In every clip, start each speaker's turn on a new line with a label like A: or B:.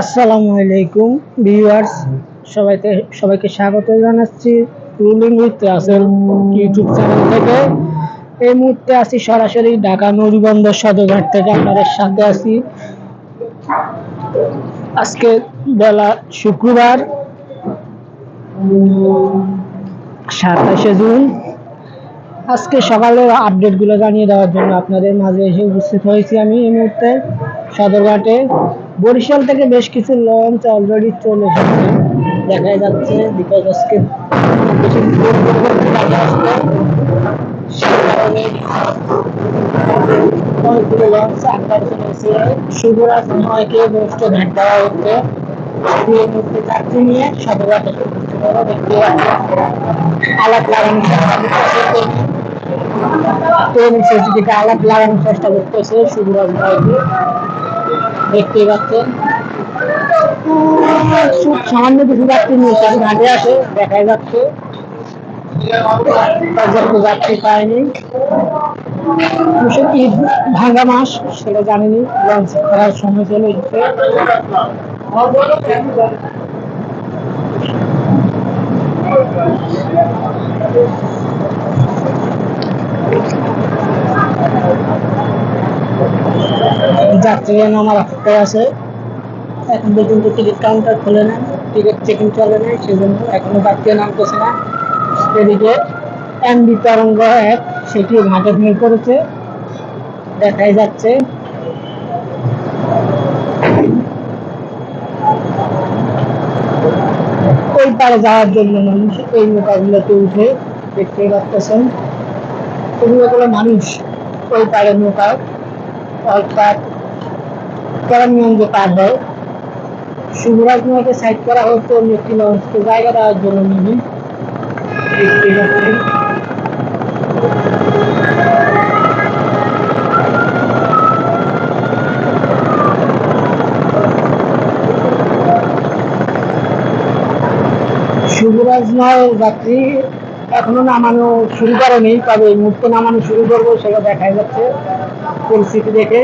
A: আসসালামু আলাইকুম, ভিউয়ার্স। সবাইকে সবাইকে স্বাগত জানাচ্ছি ruling with Rasel YouTube channel থেকে। এই মুহূর্তে আছি সরাসরি ঢাকা নদীবন্দর সদরঘাট থেকে আপনাদের সাথে আছি। আজকে বেলা শুক্রবার, সাতাশে জুন। আজকে সকালের আপডেটগুলো জানিয়ে দেওয়ার জন্য আপনাদের মাঝে এসে উপস্থিত হয়েছি আমি এই মুহূর্তে সদরঘাটে। বরিশাল থেকে বেশ কিছু লঞ্চ অলরেডি চলে এসেছে। দেখা যাচ্ছে বিকজ আজকে লঞ্চ শুভরাজ ঘাট দেওয়া হচ্ছে। আলাপ লাগানোর চেষ্টা করতেছে আলাপ লাগানোর চেষ্টা করতেছে শুভরাজ নয়কে দেখতে পাচ্ছেন। খুব সামান্য কিছু যাত্রী নিয়ে সেটি ঘাটে আসে দেখা যাচ্ছে। পর্যাপ্ত যাত্রী পায়নি। ঈদ ভাঙ্গা মাস, সেটা জানেনি। লঞ্চ করার সময় চলে এসেছে। যাত্রীরা নামার অপেক্ষায় আছে। এখন পর্যন্ত টিকিট কাউন্টার খুলে না টিকিট চেকিং চলে নাই, সেজন্য এখনও যাত্রীরা নামতেছে না। এদিকে এমবি তরঙ্গ এক সেটি ঘাটে ভিড় করেছে দেখাই যাচ্ছে। ওই পারে যাওয়ার জন্য মানুষ এই নৌকাগুলোতে উঠে দেখতে পাচ্ছেন। এগুলো মানুষ, ওই পারে নৌকা, অর্থাৎ কেরামগঞ্জে পার হয়। শুভরাজ নয়কে সাইড করা অন্য একটি লঞ্চকে জায়গা দেওয়ার জন্য নিবি। শুভরাজ নয় যাত্রী এখনও নামানো শুরু করেনি, তবে এই মুহূর্তে নামানো শুরু করব, সেটা দেখা যাচ্ছে। পরিস্থিতি দেখে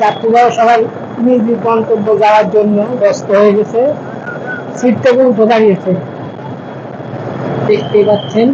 A: যাত্রীরাও সবাই নিজ নিজ গন্তব্য যাওয়ার জন্য ব্যস্ত হয়ে গেছে। সিট থেকে উঠে দাঁড়িয়েছে দেখতে পাচ্ছেন।